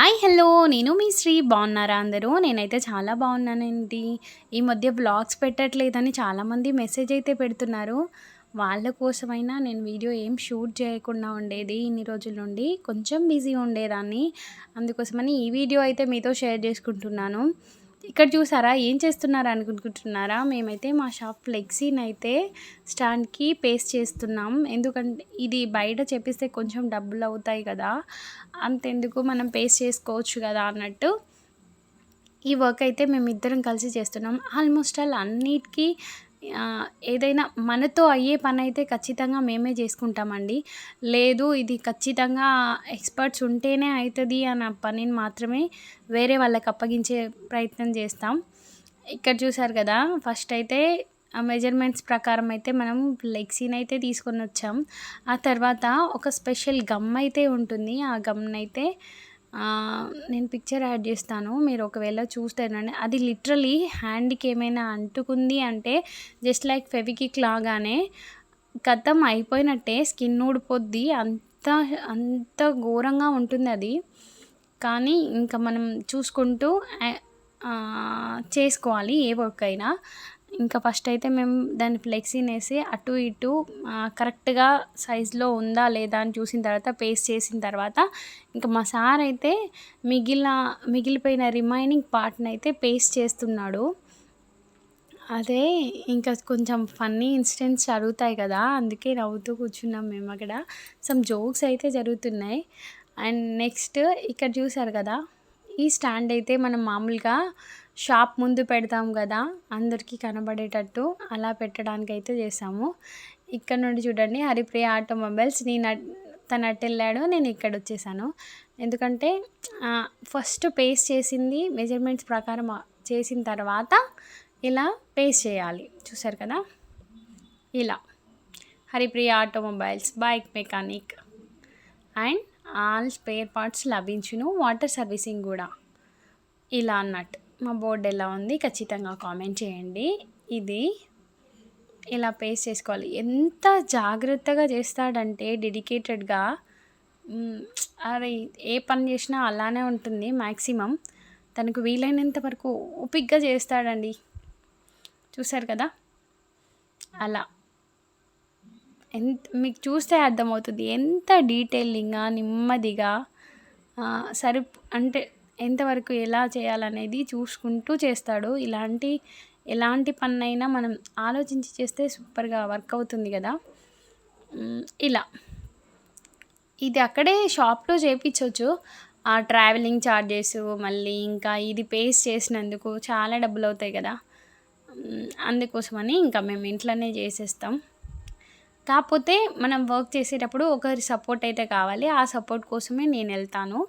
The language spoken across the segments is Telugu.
Hi hello. నేను మీ శ్రీ. బాగున్నారా అందరూ? నేనైతే చాలా బాగున్నానండి. ఈ మధ్య బ్లాగ్స్ పెట్టట్లేదని చాలామంది మెసేజ్ అయితే పెడుతున్నారు. వాళ్ళ కోసమైనా నేను వీడియో ఏం షూట్ చేయకుండా ఉండేది ఇన్ని రోజుల నుండి. కొంచెం బిజీ ఉండేదాన్ని. అందుకోసమని ఈ వీడియో అయితే మీతో షేర్ చేసుకుంటున్నాను. ఇక్కడ చూసారా ఏం చేస్తున్నారు అనుకుంటున్నారా? మేమైతే మా షాప్ ఫ్లెక్సీని అయితే స్టాండ్కి పేస్ట్ చేస్తున్నాం. ఎందుకంటే ఇది బయట చెప్పిస్తే కొంచెం డబ్బులు అవుతాయి కదా అంతెందుకు మనం పేస్ట్ చేసుకోవచ్చు కదా అన్నట్టు. ఈ వర్క్ అయితే మేమిద్దరం కలిసి చేస్తున్నాం. ఆల్మోస్ట్ ఆల్ అన్నిటికీ ఏదైనా మనతో అయ్యే పని అయితే ఖచ్చితంగా మేమే చేసుకుంటామండి. లేదు ఇది ఖచ్చితంగా ఎక్స్పర్ట్స్ ఉంటేనే అవుతుంది అన్న పనిని మాత్రమే వేరే వాళ్ళకి అప్పగించే ప్రయత్నం చేస్తాం. ఇక్కడ చూసారు కదా ఫస్ట్ అయితే ఆ మెజర్మెంట్స్ ప్రకారం అయితే మనం లెగ్సీని అయితే తీసుకొని వచ్చాం. ఆ తర్వాత ఒక స్పెషల్ గమ్ అయితే ఉంటుంది. ఆ గమ్నైతే అయితే నేను పిక్చర్ యాడ్ చేస్తాను. మీరు ఒకవేళ చూస్తేనండి అది లిటరలీ హ్యాండ్కి ఏమైనా అంటుకుంది అంటే జస్ట్ లైక్ ఫెవికిక్ లాగానే గతం అయిపోయినట్టే స్కిన్ ఊడిపోద్ది అంత అంత ఘోరంగా ఉంటుంది అది. కానీ ఇంకా మనం చూసుకుంటూ చేసుకోవాలి ఏ వర్క్ అయినా. ఇంకా ఫస్ట్ అయితే మేము దాన్ని ఫ్లెక్సీని వేసి అటు ఇటు కరెక్ట్గా సైజులో ఉందా లేదా అని చూసిన తర్వాత పేస్ట్ చేసిన తర్వాత ఇంకా మా సార్ అయితే మిగిలిన మిగిలిపోయిన రిమైనింగ్ పార్ట్ని అయితే పేస్ట్ చేస్తున్నాడు. అదే ఇంకా కొంచెం ఫన్నీ ఇన్సిడెంట్స్ జరుగుతాయి కదా అందుకే నవ్వుతూ కూర్చున్నాం మేము అక్కడ. సమ్ జోక్స్ అయితే జరుగుతున్నాయి. అండ్ నెక్స్ట్ ఇక్కడ చూసారు కదా ఈ స్టాండ్ అయితే మనం మామూలుగా షాప్ ముందు పెడతాం కదా అందరికీ కనబడేటట్టు అలా పెట్టడానికి అయితే చేసాము ఇక్కడ నుండి చూడండి హరిప్రియ ఆటోమొబైల్స్ నేను తను అటు వెళ్ళాడు నేను ఇక్కడ వచ్చేసాను. ఎందుకంటే ఫస్ట్ పేస్ట్ చేసింది మెజర్మెంట్స్ ప్రకారం చేసిన తర్వాత ఇలా పేస్ట్ చేయాలి. చూసారు కదా? ఇలా. Haripriya automobiles bike mechanic. And all spare parts లభించును వాటర్ సర్వీసింగ్ కూడా. ఇలా అన్నట్టు. మా బోర్డు ఎలా ఉంది ఖచ్చితంగా కామెంట్ చేయండి. ఇది ఇలా పేస్ట్ చేసుకోవాలి. ఎంత జాగ్రత్తగా చేస్తాడంటే డెడికేటెడ్గా అరే ఏ పని చేసినా అలానే ఉంటుంది మ్యాక్సిమం తనకు వీలైనంత వరకు ఓపిక్గా చేస్తాడండి. చూసారు కదా? అలా. ఎంత మీకు చూస్తే అర్థమవుతుంది. ఎంత డీటెయిలింగ్గా నెమ్మదిగా సరి అంటే ఎంతవరకు ఎలా చేయాలనేది చూసుకుంటూ చేస్తాడు. ఇలాంటి ఎలాంటి పన్నైనా మనం ఆలోచించి చేస్తే సూపర్గా వర్క్ అవుతుంది కదా. ఇలా. ఇది అక్కడే షాప్లో చేయించవచ్చు ఆ ట్రావెలింగ్ ఛార్జెస్ మళ్ళీ ఇంకా ఇది పేస్ చేసినందుకు చాలా డబ్బులు అవుతాయి కదా అందుకోసమని ఇంకా మేము ఇంట్లోనే చేసేస్తాం. కాకపోతే మనం వర్క్ చేసేటప్పుడు ఒకరి సపోర్ట్ అయితే కావాలి. ఆ సపోర్ట్ కోసమే నేను వెళ్తాను.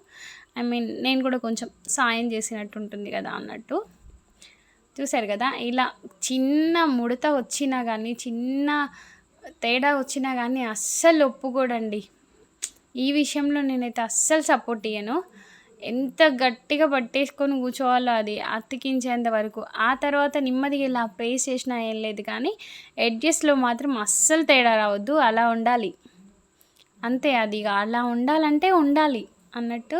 ఐ మీన్ నేను కూడా కొంచెం సాయం చేసినట్టు ఉంటుంది కదా అన్నట్టు. చూశారు కదా ఇలా చిన్న ముడత వచ్చినా కానీ చిన్న తేడా వచ్చినా కానీ అస్సలు ఒప్పుకోడండి. ఈ విషయంలో నేనైతే అస్సలు సపోర్ట్ ఇయ్యను. ఎంత గట్టిగా పట్టేసుకొని కూర్చోవాలో అది అతికించేంత వరకు. ఆ తర్వాత నెమ్మదిగా ఇలా ప్రేస్ చేసినా ఏం లేదు కానీ ఎడ్జెస్లో మాత్రం అస్సలు తేడా రావద్దు అలా ఉండాలి. అంతే అది ఇక అలా ఉండాలంటే ఉండాలి అన్నట్టు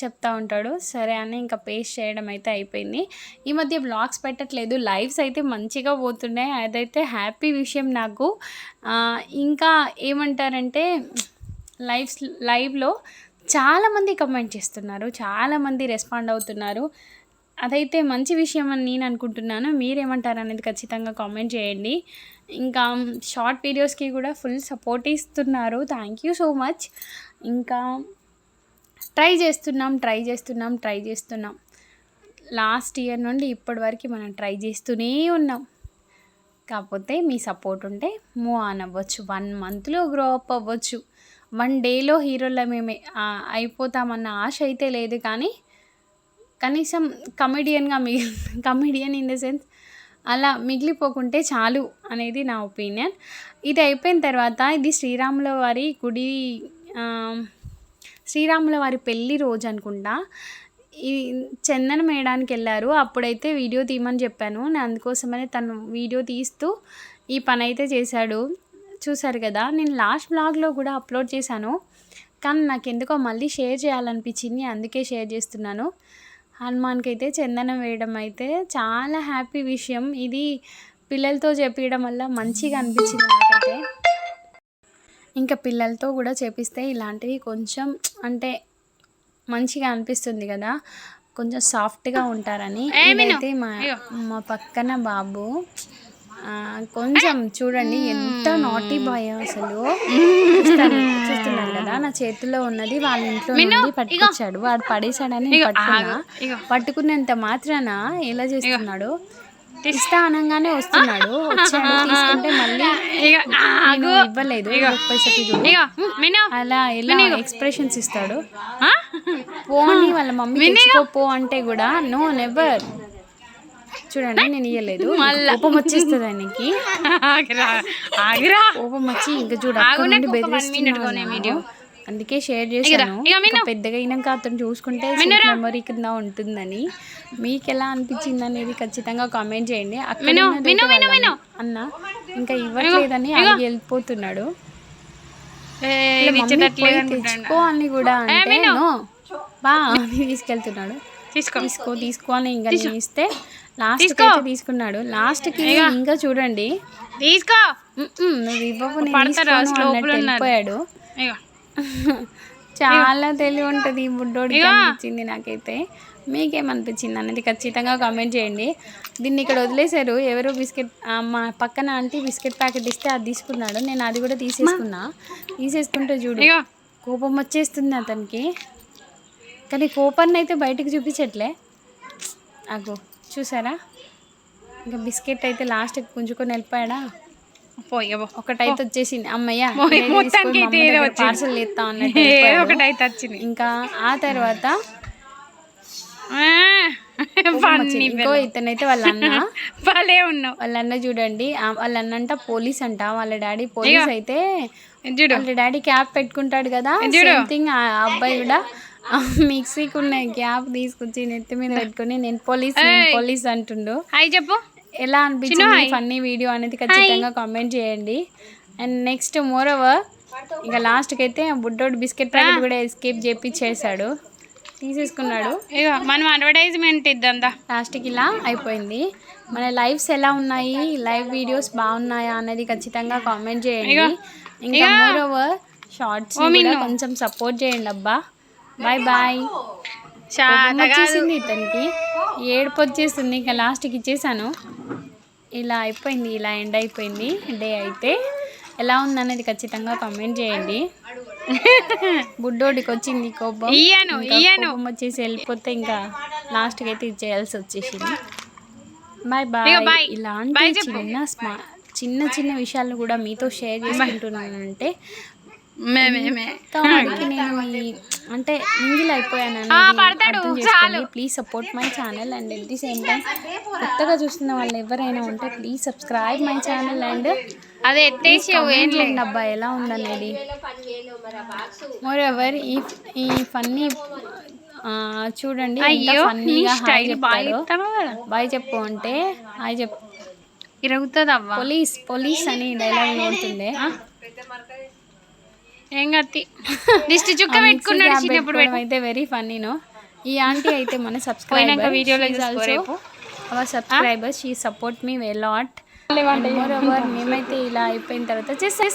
చెప్తా ఉంటాడు. సరే అని ఇంకా పేస్ట్ చేయడం అయితే అయిపోయింది. ఈ మధ్య బ్లాగ్స్ పెట్టట్లేదు లైవ్స్ అయితే మంచిగా పోతున్నాయి. అదైతే హ్యాపీ విషయం నాకు. ఇంకా ఏమంటారంటే లైవ్స్ లైవ్లో చాలామంది కమెంట్ చేస్తున్నారు చాలామంది రెస్పాండ్ అవుతున్నారు. అదైతే మంచి విషయం అని నేను అనుకుంటున్నాను. మీరేమంటారు అనేది ఖచ్చితంగా కామెంట్ చేయండి. ఇంకా షార్ట్ వీడియోస్కి కూడా ఫుల్ సపోర్ట్ ఇస్తున్నారు. థ్యాంక్ యూ సో మచ్ ఇంకా ట్రై చేస్తున్నాం ట్రై చేస్తున్నాం ట్రై చేస్తున్నాం. లాస్ట్ ఇయర్ నుండి ఇప్పటి వరకు మనం ట్రై చేస్తూనే ఉన్నాం. కాకపోతే మీ సపోర్ట్ ఉంటే మూవ్ ఆన్ అవ్వచ్చు. వన్ మంత్లో గ్రో అప్ అవ్వచ్చు. వన్ డేలో హీరోల మేమే. అయిపోతామన్న ఆశ అయితే లేదు కానీ కనీసం కమెడియన్గా మిగిలి కమెడియన్ ఇన్ ద సెన్స్ అలా మిగిలిపోకుంటే చాలు అనేది నా ఒపీనియన్. ఇది అయిపోయిన తర్వాత ఇది శ్రీరాముల వారి గుడి శ్రీరాముల వారి పెళ్ళి రోజు అనుకుంటా. ఈ చందనం వేయడానికి వెళ్ళారు. అప్పుడైతే వీడియో తీయమని చెప్పాను. నేను అందుకోసమనే తను వీడియో తీస్తూ ఈ పని అయితే చేశాడు. చూసారు కదా నేను లాస్ట్ బ్లాగ్లో కూడా అప్లోడ్ చేశాను. కానీ నాకు ఎందుకో మళ్ళీ షేర్ చేయాలనిపించింది అందుకే షేర్ చేస్తున్నాను. హనుమాన్కి అయితే చందనం వేయడం అయితే చాలా హ్యాపీ విషయం. ఇది పిల్లలతో చెప్పడం వల్ల మంచిగా అనిపించింది నాకైతే. ఇంకా పిల్లలతో కూడా చేపిస్తే ఇలాంటివి కొంచెం అంటే మంచిగా అనిపిస్తుంది కదా కొంచెం సాఫ్ట్గా ఉంటారని. ఇదైతే మా మా పక్కన బాబు. కొంచెం చూడండి ఎంత నాటీ బాయ్ అసలు. చూస్తాను చూస్తున్నారు కదా నా చేతిలో ఉన్నది వాళ్ళ ఇంట్లో నుండి పట్టుకొచ్చాడు వాడు పడేశాడని నేను పట్టుకున్నా. పట్టుకున్నంత మాత్రాన ఎలా చేస్తున్నాడు? ఇస్తా అనగానే వస్తున్నాడు. వచ్చాడు తీసుకుంటే మళ్ళీ ఇవ్వలేదు. అలా ఎలా ఎక్స్ప్రెషన్స్ ఇస్తాడు? పోని వాళ్ళ మమ్మీ పో అంటే కూడా నో నెవర్ చూడండి నేను ఇయ్యలేదు. కోపం వచ్చేస్తుంది ఆయనకి. కోపం వచ్చి ఇంకా చూడు అక్కడ నుండి బెదిరిస్తున్నాడు అందుకే షేర్ చేశాను. పెద్దగా అయినాక అతను చూసుకుంటే మెమరీ కింద ఉంటుందని. మీకు ఎలా అనిపించింది అనేది ఖచ్చితంగా కామెంట్ చేయండి. అన్న ఇంకా ఇవ్వట్లేదని అడిగి వెళ్ళిపోతున్నాడు. ఏ, ఇలా మమ్మీ పోయి తెచ్చుకో అని కూడా అంటే "నో, బా అని తీసుకెళ్తున్నాడు. తీసుకో. తీసుకో తీసుకో. అని ఇంకా నేను ఇస్తే లాస్ట్ అయితే తీసుకున్నాడు. లాస్ట్కి ఇంకా చూడండి. తీసుకో. "మ్మ్, నువ్వు ఇవ్వవు నేను తీసుకోను" అన్నట్టు వెళ్ళిపోయాడు. ఇగో. చాలా తెలివి ఉంటుంది ఈ బుడ్డోడికి అనిపించింది నాకైతే. మీకేమనిపించింది అనేది ఖచ్చితంగా కామెంట్ చేయండి. దీన్ని ఇక్కడ వదిలేశారు. ఎవరో బిస్కెట్ మా పక్కన ఆంటీ బిస్కెట్ ప్యాకెట్ ఇస్తే అది తీసుకున్నాడు. నేను అది కూడా తీసేసుకున్నా. తీసేసుకుంటే చూడు. ఇగో. కోపం వచ్చేస్తుంది అతనికి. కానీ కోపాన్ని అయితే బయటకు చూపించట్లే. అగో చూసారా? ఇంకా బిస్కెట్ అయితే లాస్ట్ గుంజుకొని వెళ్ళిపోయాడా? పోయి పో ఒకటైతే వచ్చేసింది. అమ్మయ్య. పార్సల్ ఎత్తా అన్నట్టు ఏదో వెళ్ళిపోయాడు. ఒకటి అయితే వచ్చింది. ఇంకా ఆ తర్వాత. ఇంకో ఇతనైతే వాళ్ళ అన్న. భలే ఉన్నావు. వాళ్ళ అన్న చూడండి వాళ్ళ అన్న అంట పోలీస్ అంట. వాళ్ళ డాడీ పోలీస్ అయితే వాళ్ళ డాడీ క్యాప్ పెట్టుకుంటాడు కదా సేమ్ థింగ్ ఆ అబ్బాయి కూడా. మిక్సీకి ఉన్న క్యాప్ తీసుకొచ్చి నెత్తి మీద పెట్టుకొని నేను పోలీస్ పోలీస్ అంటుండు. హాయ్ చెప్పు. ఎలా అనిపించింది ఫన్నీ వీడియో అనేది ఖచ్చితంగా కామెంట్ చేయండి. అండ్ నెక్స్ట్ మోర్ ఓవర్ ఇంకా లాస్ట్కి అయితే బుడ్డోడు బిస్కెట్ ప్యాకెట్ కూడా ఎస్కేప్ చేపించేశాడు తీసేసుకున్నాడు. మనం అడ్వర్టైజ్మెంట్ ఇద్దంతా లాస్ట్కి ఇలా అయిపోయింది. మన లైవ్స్ ఎలా ఉన్నాయి? లైవ్ వీడియోస్ బాగున్నాయా అనేది ఖచ్చితంగా కామెంట్ చేయండి. ఇంకా మోర్ ఓవర్ షార్ట్స్ కొంచెం సపోర్ట్ చేయండి అబ్బా. బాయ్ బాయ్ చాలా వచ్చేసింది ఇతనికి. ఏడుపు వచ్చేస్తుంది ఇంకా లాస్ట్కి ఇచ్చేసాను. ఇలా అయిపోయింది. ఇలా ఎండ్ అయిపోయింది. డే అయితే ఎలా ఉందనేది ఖచ్చితంగా కామెంట్ చేయండి. బుడ్డోడికి వచ్చింది కోపం ఇయ్యను ఇయ్యను వచ్చేసి వెళ్ళిపోతే ఇంకా లాస్ట్కి అయితే ఇచ్చేయాల్సి వచ్చేసింది. Bye bye. ఇలాంటి చిన్న స్మా చిన్న చిన్న విషయాలను కూడా మీతో షేర్ చేసుకుంటున్నానంటే మేమేమే నేను అంటే మింగిల్ అయిపోయాను please support my channel and at the same time కొత్తగా చూస్తున్న వాళ్ళు ఎవరైనా ఉంటే please subscribe my channel and అదే ఎత్తేసి అబ్బా ఎలా ఉందనేది. మోర్ ఎవర్ ఈ ఈ ఫన్నీ చూడండి అయ్యో ఫన్నీగా స్టైల్ బాయ్ చెప్పు అంటే హాయ్ చెప్పు ఇరుగుతుంది అవ్వ పోలీస్ పోలీస్ అని డైలాగ్ నోడుతుండే ఏం కత్తి? దిష్టి చుక్క పెట్టుకున్నాడు చిన్నప్పుడు అయితే వెరీ ఫన్నీనో ఈ ఆంటీ అయితే మన సబ్స్క్రైబర్ వీడియోలో చూసుకో రేపు. Our subscriber she support me వె లాట్ మేమైతే ఇలా అయిపోయిన తర్వాత చేసే